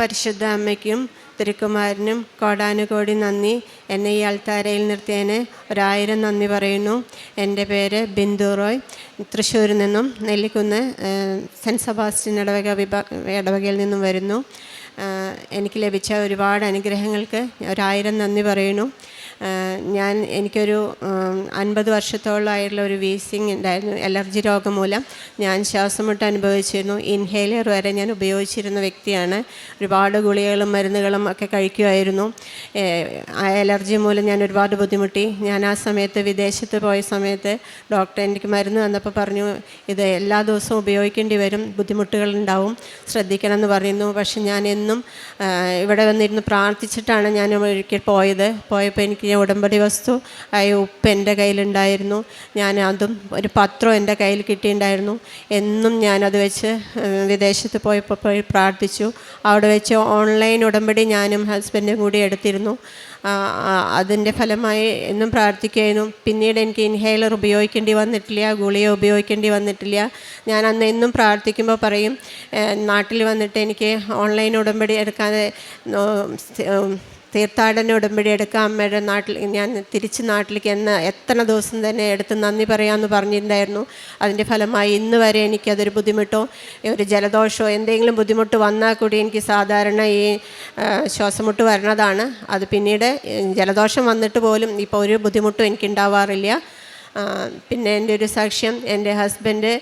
പരിശുദ്ധ അമ്മയ്ക്കും തിരുക്കുമാരനും കോടാനുകോടി നന്ദി. എന്നെ ഈ അൾത്താരയിൽ നിർത്തിയതിന് ഒരായിരം നന്ദി പറയുന്നു. എന്റെ പേര് ബിന്ദു റോയ്. തൃശ്ശൂരിൽ നിന്നും നെല്ലിക്കുന്ന് സെന്റ് സെബാസ്റ്റ്യൻ ഇടവക വിഭാഗ ഇടവകയിൽ നിന്നും വരുന്നു. എനിക്ക് ലഭിച്ച ഒരുപാട് അനുഗ്രഹങ്ങൾക്ക് ഒരായിരം നന്ദി പറയുന്നു. ഞാൻ എനിക്കൊരു അൻപത് വർഷത്തോളമായിട്ടുള്ള ഒരു വീസിങ് ഉണ്ടായിരുന്നു അലർജി രോഗം മൂലം. ഞാൻ ശ്വാസമുട്ട് അനുഭവിച്ചിരുന്നു. ഇൻഹേലർ വരെ ഞാൻ ഉപയോഗിച്ചിരുന്ന വ്യക്തിയാണ്. ഒരുപാട് ഗുളികകളും മരുന്നുകളും ഒക്കെ കഴിക്കുമായിരുന്നു. ആ അലർജി മൂലം ഞാൻ ഒരുപാട് ബുദ്ധിമുട്ടി. ഞാൻ ആ സമയത്ത് വിദേശത്ത് പോയ സമയത്ത് ഡോക്ടർ എനിക്ക് മരുന്ന് തന്നപ്പോൾ പറഞ്ഞു ഇത് എല്ലാ ദിവസവും ഉപയോഗിക്കേണ്ടി വരും ബുദ്ധിമുട്ടുകളുണ്ടാവും ശ്രദ്ധിക്കണം എന്ന് പറയുന്നു. പക്ഷെ ഞാൻ എന്നും ഇവിടെ വന്നിരുന്ന് പ്രാർത്ഥിച്ചിട്ടാണ് ഞാൻ ഒരിക്കൽ പോയത്. പോയപ്പോൾ എനിക്ക് ഉടമ്പടി വസ്തു ആയ ഉപ്പ് എന്റെ കയ്യിലുണ്ടായിരുന്നു. ഞാൻ അതും ഒരു പത്രം എന്റെ കയ്യിൽ കിട്ടിയിട്ടുണ്ടായിരുന്നു. എന്നും ഞാനത് വെച്ച് വിദേശത്ത് പോയപ്പോൾ പോയി പ്രാർത്ഥിച്ചു. അവിടെ വെച്ച് ഓൺലൈൻ ഉടമ്പടി ഞാനും ഹസ്ബൻഡും കൂടി എടുത്തിരുന്നു. അതിന്റെ ഫലമായി എന്നും പ്രാർത്ഥിക്കുകയായിരുന്നു. പിന്നീട് എനിക്ക് ഇൻഹേലർ ഉപയോഗിക്കേണ്ടി വന്നിട്ടില്ല ഗുളിക ഉപയോഗിക്കേണ്ടി വന്നിട്ടില്ല. ഞാൻ അന്ന് എന്നും പ്രാർത്ഥിക്കുമ്പോൾ പറയും നാട്ടിൽ വന്നിട്ട് എനിക്ക് ഓൺലൈൻ ഉടമ്പടി എടുക്കാതെ തീർത്ഥാടന ഉടമ്പടി എടുക്കാൻ അമ്മയുടെ നാട്ടിൽ ഞാൻ തിരിച്ച് നാട്ടിലേക്ക് എന്ന് എത്ര ദിവസം തന്നെ എടുത്ത് നന്ദി പറയാമെന്ന് പറഞ്ഞിട്ടുണ്ടായിരുന്നു. അതിന്റെ ഫലമായി ഇന്ന് വരെ എനിക്കതൊരു ബുദ്ധിമുട്ടോ ഒരു ജലദോഷമോ എന്തെങ്കിലും ബുദ്ധിമുട്ട് വന്നാൽ കൂടി എനിക്ക് സാധാരണ ഈ ശ്വാസമുട്ട് വരണതാണ്. അത് പിന്നീട് ജലദോഷം വന്നിട്ട് പോലും ഇപ്പോൾ ഒരു ബുദ്ധിമുട്ടും എനിക്കുണ്ടാവാറില്ല. പിന്നെ എന്റെ ഒരു സാക്ഷ്യം എന്റെ ഹസ്ബൻഡ്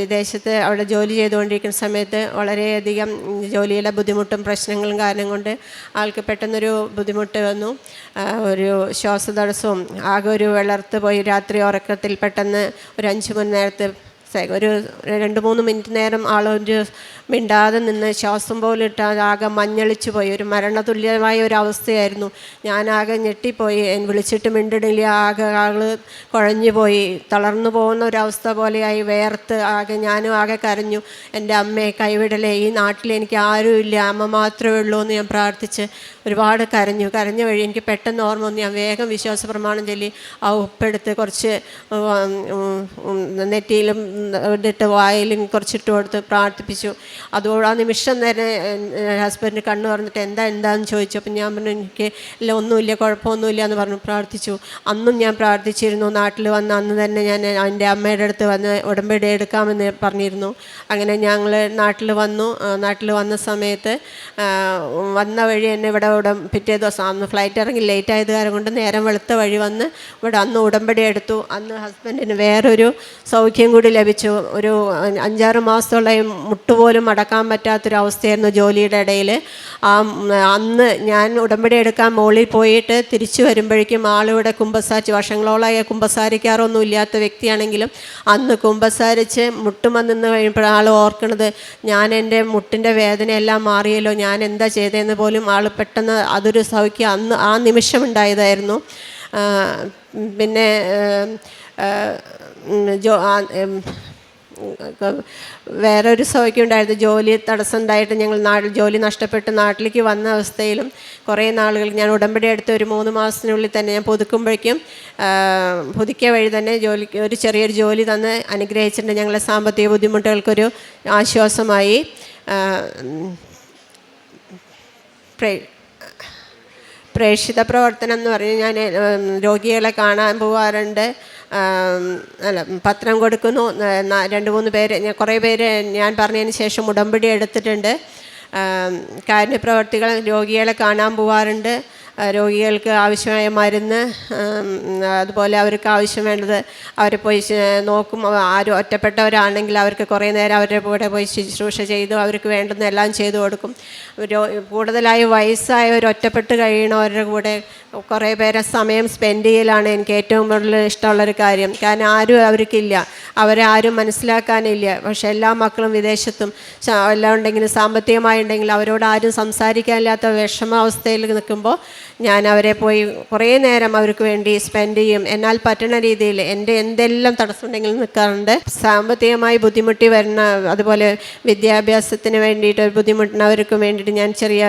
വിദേശത്ത് അവിടെ ജോലി ചെയ്തുകൊണ്ടിരിക്കുന്ന സമയത്ത് വളരെയധികം ജോലിയിലെ ബുദ്ധിമുട്ടും പ്രശ്നങ്ങളും കാരണം കൊണ്ട് ആൾക്ക് പെട്ടെന്നൊരു ബുദ്ധിമുട്ട് വന്നു. ഒരു ശ്വാസതടസ്സവും ആകെ ഒരു വിളർത്ത് പോയി. രാത്രി ഉറക്കത്തിൽ പെട്ടെന്ന് ഒരു അഞ്ച് മണി നേരത്ത് ഒരു രണ്ട് മൂന്ന് മിനിറ്റ് നേരം ആളൊരു മിണ്ടാതെ നിന്ന് ശ്വാസം പോലും ഇട്ട് ആകെ മഞ്ഞളിച്ചു പോയി. ഒരു മരണതുല്യമായ ഒരു അവസ്ഥയായിരുന്നു. ഞാനാകെ ഞെട്ടിപ്പോയി. വിളിച്ചിട്ട് മിണ്ടിടില്ല. ആകെ ആൾ കുഴഞ്ഞു പോയി. തളർന്നു പോകുന്ന ഒരവസ്ഥ പോലെയായി. വേർത്ത് ആകെ ഞാനും ആകെ കരഞ്ഞു. എന്റെ അമ്മയെ കൈവിടലേ. ഈ നാട്ടിൽ എനിക്ക് ആരുമില്ല അമ്മ മാത്രമേ ഉള്ളൂ എന്ന് ഞാൻ പ്രാർത്ഥിച്ച് ഒരുപാട് കരഞ്ഞു. കരഞ്ഞ വഴി എനിക്ക് പെട്ടെന്ന് ഓർമ്മ വന്നു. ഞാൻ വേഗം വിശ്വാസ പ്രമാണം ചൊല്ലി ആ ഉപ്പെടുത്ത് കുറച്ച് നെറ്റിയിലും ഇട്ടിട്ട് വായിലും കുറച്ചിട്ട് കൊടുത്ത് പ്രാർത്ഥിപ്പിച്ചു. അതോട് ആ നിമിഷം തന്നെ ഹസ്ബൻഡ് കണ്ണു പറഞ്ഞിട്ട് എന്താ എന്താന്ന് ചോദിച്ചു. അപ്പം ഞാൻ പറഞ്ഞു എനിക്ക് ഇല്ല ഒന്നുമില്ല കുഴപ്പമൊന്നുമില്ല എന്ന് പറഞ്ഞു പ്രാർത്ഥിച്ചു. അന്നും ഞാൻ പ്രാർത്ഥിച്ചിരുന്നു. നാട്ടിൽ വന്ന് അന്ന് തന്നെ ഞാൻ എന്റെ അമ്മയുടെ അടുത്ത് വന്ന് ഉടമ്പടി എടുക്കാമെന്ന് പറഞ്ഞിരുന്നു. അങ്ങനെ ഞങ്ങൾ നാട്ടിൽ വന്നു. നാട്ടിൽ വന്ന സമയത്ത് വന്ന വഴി എന്നെ ഇവിടെ ഉടം പിറ്റേ ദിവസം അന്ന് ഫ്ലൈറ്റ് ഇറങ്ങി ലേറ്റ് ആയത് കാരണം കൊണ്ട് നേരം വെളുത്ത വഴി വന്ന് ഇവിടെ അന്ന് ഉടമ്പടി എടുത്തു. അന്ന് ഹസ്ബൻഡിന് വേറൊരു സൗഖ്യം കൂടി ലഭിച്ചു. ഒരു അഞ്ചാറ് മാസത്തോളം മുട്ടുപോലും അടക്കാൻ പറ്റാത്തൊരവസ്ഥയായിരുന്നു ജോലിയുടെ ഇടയിൽ ആ അന്ന് ഞാൻ ഉടമ്പടി എടുക്കാൻ മുകളിൽ പോയിട്ട് തിരിച്ചു വരുമ്പോഴേക്കും ആളിവിടെ കുമ്പസാരിച്ച് വർഷങ്ങളോളമായി കുമ്പസാരിക്കാറൊന്നും ഇല്ലാത്ത വ്യക്തിയാണെങ്കിലും അന്ന് കുമ്പസാരിച്ച് മുട്ടുമ നിന്ന് കഴിയുമ്പോൾ ആൾ ഓർക്കണത് ഞാൻ എന്റെ മുട്ടിന്റെ വേദനയെല്ലാം മാറിയല്ലോ ഞാൻ എന്താ ചെയ്തതെന്ന് പോലും ആൾ പെട്ടെന്ന് അതൊരു സൗഖ്യം അന്ന് ആ നിമിഷം ഉണ്ടായതായിരുന്നു പിന്നെ ജോ വേറെ ഒരു സൗഖ്യം ഉണ്ടായിരുന്നു ജോലി തടസ്സം ഉണ്ടായിട്ട് ഞങ്ങൾ നാട്ടിൽ ജോലി നഷ്ടപ്പെട്ട് നാട്ടിലേക്ക് വന്ന അവസ്ഥയിലും കുറേ നാളുകൾ ഞാൻ ഉടമ്പടി എടുത്ത് ഒരു മൂന്ന് മാസത്തിനുള്ളിൽ തന്നെ ഞാൻ പുതുക്കുമ്പോഴേക്കും പുതുക്കിയ വഴി തന്നെ ജോലി ഒരു ചെറിയൊരു ജോലി തന്ന് അനുഗ്രഹിച്ചിട്ടുണ്ട്. ഞങ്ങളെ സാമ്പത്തിക ബുദ്ധിമുട്ടുകൾക്കൊരു ആശ്വാസമായി. പ്രേക്ഷിത പ്രവർത്തനം എന്ന് പറഞ്ഞ് ഞാൻ രോഗികളെ കാണാൻ പോകാറുണ്ട് അല്ല പത്രം കൊടുക്കുന്നു. രണ്ട് മൂന്ന് പേര് കുറേ പേര് ഞാൻ പറഞ്ഞതിന് ശേഷം ഉടമ്പടി എടുത്തിട്ടുണ്ട്. കാരുണ്യപ്രവർത്തികൾ രോഗികളെ കാണാൻ പോകാറുണ്ട് ആ, രോഗികൾക്ക് ആവശ്യമായ മരുന്ന് അതുപോലെ അവർക്ക് ആവശ്യം വേണ്ടത് അവരെ പോയി നോക്കും. ആരും ഒറ്റപ്പെട്ടവരാണെങ്കിൽ അവർക്ക് കുറേ നേരം അവരുടെ കൂടെ പോയി ശുശ്രൂഷ ചെയ്തു അവർക്ക് വേണ്ടുന്ന എല്ലാം ചെയ്തു കൊടുക്കും. കൂടുതലായി വയസ്സായവർ ഒറ്റപ്പെട്ട് കഴിയണവരുടെ കൂടെ കുറേ പേരെ സമയം സ്പെൻഡ് ചെയ്യലാണ് എനിക്ക് ഏറ്റവും കൂടുതൽ ഇഷ്ടമുള്ളൊരു കാര്യം. കാരണം ആരും അവർക്കില്ല. അവരെ ആരും മനസ്സിലാക്കാനില്ല. പക്ഷെ എല്ലാ മക്കളും വിദേശത്തും എല്ലാം ഉണ്ടെങ്കിലും സാമ്പത്തികമായി ഉണ്ടെങ്കിൽ അവരോട് ആരും സംസാരിക്കാനില്ലാത്ത വിഷമാവസ്ഥയിൽ നിൽക്കുമ്പോൾ ഞാൻ അവരെ പോയി കുറേ നേരം അവർക്ക് വേണ്ടി സ്പെൻഡ് ചെയ്യും. എന്നാൽ പറ്റുന്ന രീതിയിൽ എന്റെ എന്തെല്ലാം തടസ്സമുണ്ടെങ്കിലും നിൽക്കാറുണ്ട്. സാമ്പത്തികമായി ബുദ്ധിമുട്ടി വരുന്ന അതുപോലെ വിദ്യാഭ്യാസത്തിന് വേണ്ടിയിട്ട് ബുദ്ധിമുട്ടുന്നവർക്ക് വേണ്ടിയിട്ട് ഞാൻ ചെറിയ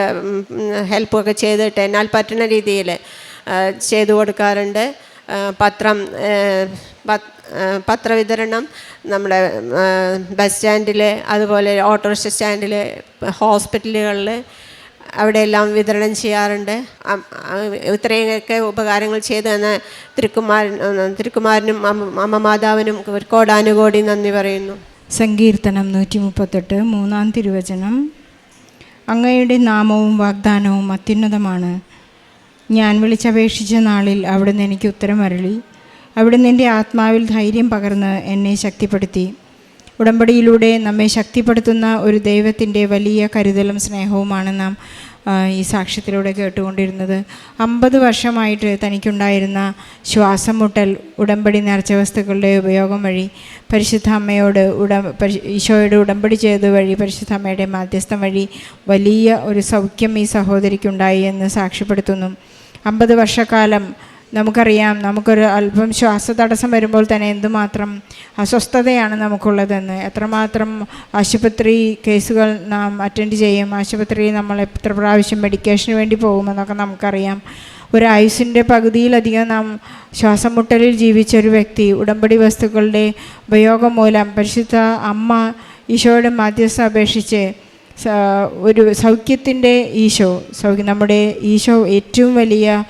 ഹെൽപ്പൊക്കെ ചെയ്തിട്ട് എന്നാൽ പറ്റുന്ന രീതിയിൽ ചെയ്തു കൊടുക്കാറുണ്ട്. പത്രം പത്രവിതരണം നമ്മുടെ ബസ് സ്റ്റാൻഡിൽ അതുപോലെ ഓട്ടോറിക്ഷ സ്റ്റാൻഡിൽ ഹോസ്പിറ്റലുകളിൽ അവിടെയെല്ലാം വിതരണം ചെയ്യാറുണ്ട്. ഇത്രയൊക്കെ ഉപകാരങ്ങൾ ചെയ്തു തന്ന തിരുക്കുമാരൻ തിരുക്കുമാരനും അമ്മ മാതാവിനും കോടാനുകോടി നന്ദി പറയുന്നു. സങ്കീർത്തനം നൂറ്റി മുപ്പത്തെട്ട് മൂന്നാം തിരുവചനം. അങ്ങയുടെ നാമവും വാഗ്ദാനവും അത്യുന്നതമാണ്. ഞാൻ വിളിച്ചപേക്ഷിച്ച നാളിൽ അവിടുന്ന് എനിക്ക് ഉത്തരമരളി. അവിടുന്ന് എന്റെ ആത്മാവിൽ ധൈര്യം പകർന്ന് എന്നെ ശക്തിപ്പെടുത്തി. ഉടമ്പടിയിലൂടെ നമ്മെ ശക്തിപ്പെടുത്തുന്ന ഒരു ദൈവത്തിന്റെ വലിയ കരുതലും സ്നേഹവുമാണ് നാം ഈ സാക്ഷ്യത്തിലൂടെ കേട്ടുകൊണ്ടിരുന്നത്. അമ്പത് വർഷമായിട്ട് തനിക്കുണ്ടായിരുന്ന ശ്വാസം മുട്ടൽ ഉടമ്പടി നേർച്ച വസ്തുക്കളുടെ ഉപയോഗം വഴി പരിശുദ്ധ അമ്മയോട് ഉട ഈശോയോട് ഉടമ്പടി ചെയ്ത് വഴി പരിശുദ്ധ അമ്മയുടെ മാധ്യസ്ഥം വഴി വലിയ ഒരു സൗഖ്യം ഈ സഹോദരിക്കുണ്ടായി എന്ന് സാക്ഷ്യപ്പെടുത്തുന്നു. അമ്പത് വർഷക്കാലം നമുക്കറിയാം നമുക്കൊരു അല്പം ശ്വാസതടസ്സം വരുമ്പോൾ തന്നെ എന്തുമാത്രം അസ്വസ്ഥതയാണ് നമുക്കുള്ളതെന്ന്. എത്രമാത്രം ആശുപത്രി കേസുകൾ നാം അറ്റൻഡ് ചെയ്യും ആശുപത്രിയിൽ നമ്മൾ എത്ര പ്രാവശ്യം മെഡിക്കേഷന് വേണ്ടി പോകുമെന്നൊക്കെ നമുക്കറിയാം. ഒരു ആയുസിന്റെ പകുതിയിലധികം നാം ശ്വാസം മുട്ടലിൽ ജീവിച്ച ഒരു വ്യക്തി ഉടമ്പടി വസ്തുക്കളുടെ ഉപയോഗം മൂലം പരിശുദ്ധ അമ്മ ഈശോയുടെ മാധ്യസ്ഥ അപേക്ഷിച്ച് ഒരു സൗഖ്യത്തിന്റെ ഈശോ സൗഖ്യം നമ്മുടെ ഈശോ ഏറ്റവും വലിയ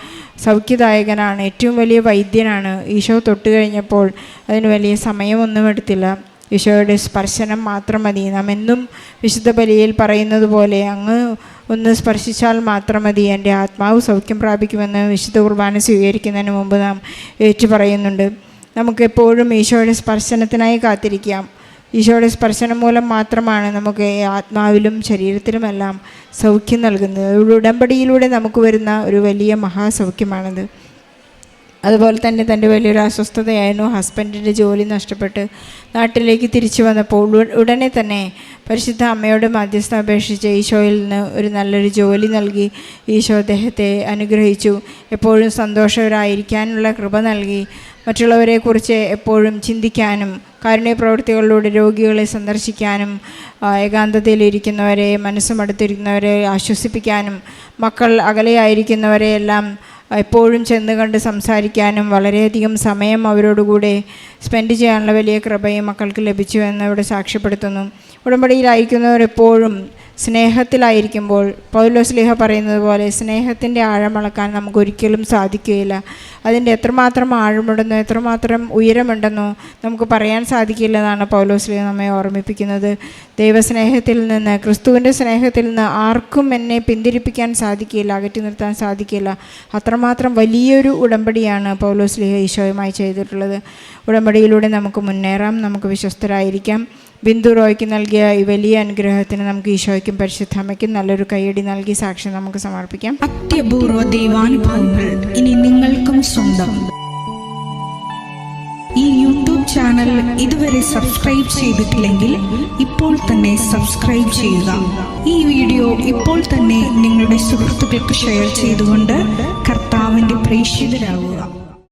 സൗഖ്യദായകനാണ് ഏറ്റവും വലിയ വൈദ്യനാണ്. ഈശോ തൊട്ട് കഴിഞ്ഞപ്പോൾ അതിന് വലിയ സമയമൊന്നും എടുത്തില്ല. ഈശോയുടെ സ്പർശനം മാത്രം മതി. നാം എന്നും വിശുദ്ധ ബലിയിൽ പറയുന്നത് പോലെ അങ്ങ് ഒന്ന് സ്പർശിച്ചാൽ മാത്രം മതി. എന്റെ ആത്മാവ് സൗഖ്യം പ്രാപിക്കുമെന്ന് വിശുദ്ധ കുർബാന സ്വീകരിക്കുന്നതിന് മുമ്പ് നാം ഏറ്റു പറയുന്നുണ്ട്. നമുക്കെപ്പോഴും ഈശോയുടെ സ്പർശനത്തിനായി കാത്തിരിക്കാം. ഈശോയുടെ സ്പർശനം മൂലം മാത്രമാണ് നമുക്ക് ആത്മാവിലും ശരീരത്തിലുമെല്ലാം സൗഖ്യം നൽകുന്നത്. ഉടമ്പടിയിലൂടെ നമുക്ക് വരുന്ന ഒരു വലിയ മഹാസൗഖ്യമാണത്. അതുപോലെ തന്നെ തന്റെ വലിയൊരു അസ്വസ്ഥതയായിരുന്നു ഹസ്ബൻഡിന്റെ ജോലി നഷ്ടപ്പെട്ട് നാട്ടിലേക്ക് തിരിച്ചു വന്നപ്പോൾ ഉടനെ തന്നെ പരിശുദ്ധ അമ്മയോട് മധ്യസ്ഥ അപേക്ഷിച്ച് ഈശോയിൽ നിന്ന് ഒരു നല്ലൊരു ജോലി നൽകി. ഈശോ അദ്ദേഹത്തെ അനുഗ്രഹിച്ചു. എപ്പോഴും സന്തോഷവരായിരിക്കാനുള്ള കൃപ നൽകി. മറ്റുള്ളവരെക്കുറിച്ച് എപ്പോഴും ചിന്തിക്കാനും കാരുണ്യ പ്രവൃത്തികളിലൂടെ രോഗികളെ സന്ദർശിക്കാനും ഏകാന്തതയിലിരിക്കുന്നവരെ മനസ്സുമടുത്തിരിക്കുന്നവരെ ആശ്വസിപ്പിക്കാനും മക്കൾ അകലെയായിരിക്കുന്നവരെ എല്ലാം എപ്പോഴും ചെന്ന് കണ്ട് സംസാരിക്കാനും വളരെയധികം സമയം അവരോടുകൂടെ സ്പെൻഡ് ചെയ്യാനുള്ള വലിയ കൃപയും മക്കൾക്ക് ലഭിച്ചു എന്ന് ഇവിടെ സാക്ഷ്യപ്പെടുത്തുന്നു. ഉടമ്പടിയിൽ അയക്കുന്നവരെപ്പോഴും സ്നേഹത്തിലായിരിക്കുമ്പോൾ പൗലോസ്ലിഹ പറയുന്നത് പോലെ സ്നേഹത്തിന്റെ ആഴമളക്കാൻ നമുക്ക് ഒരിക്കലും സാധിക്കുകയില്ല. അതിന്റെ എത്രമാത്രം ആഴമുണ്ടെന്നോ എത്രമാത്രം ഉയരമുണ്ടെന്നോ നമുക്ക് പറയാൻ സാധിക്കില്ലെന്നാണ് പൗലോസ്ലിഹ നമ്മെ ഓർമ്മിപ്പിക്കുന്നത്. ദൈവസ്നേഹത്തിൽ നിന്ന് ക്രിസ്തുവിന്റെ സ്നേഹത്തിൽ നിന്ന് ആർക്കും എന്നെ പിന്തിരിപ്പിക്കാൻ സാധിക്കില്ല അകറ്റി നിർത്താൻ സാധിക്കില്ല അത്രമാത്രം വലിയൊരു ഉടമ്പടിയാണ് പൗലോസ്ലിഹ ഈശോയുമായി ചെയ്തിട്ടുള്ളത്. ഉടമ്പടിയിലൂടെ നമുക്ക് മുന്നേറാം നമുക്ക് വിശ്വസ്തരായിരിക്കാം. ബിന്ദു റോയ്ക്ക് നൽകിയ ഈ വലിയ അനുഗ്രഹത്തിന് നമുക്ക് ഈശോയ്ക്കും പരിശുദ്ധമ്മയ്ക്കും നല്ലൊരു കൈയടി നൽകി സാക്ഷി നമുക്ക് സമർപ്പിക്കാം. അത്യപൂർവ ദൈവാനുഭവങ്ങൾ ഇനി നിങ്ങൾക്കും സ്വന്തം. ഈ യൂട്യൂബ് ചാനൽ ഇതുവരെ സബ്സ്ക്രൈബ് ചെയ്തിട്ടില്ലെങ്കിൽ ഇപ്പോൾ തന്നെ സബ്സ്ക്രൈബ് ചെയ്യുക. ഈ വീഡിയോ ഇപ്പോൾ തന്നെ നിങ്ങളുടെ സുഹൃത്തുക്കൾക്ക് ഷെയർ ചെയ്തുകൊണ്ട് കർത്താവിന്റെ പ്രേക്ഷിതരാകുക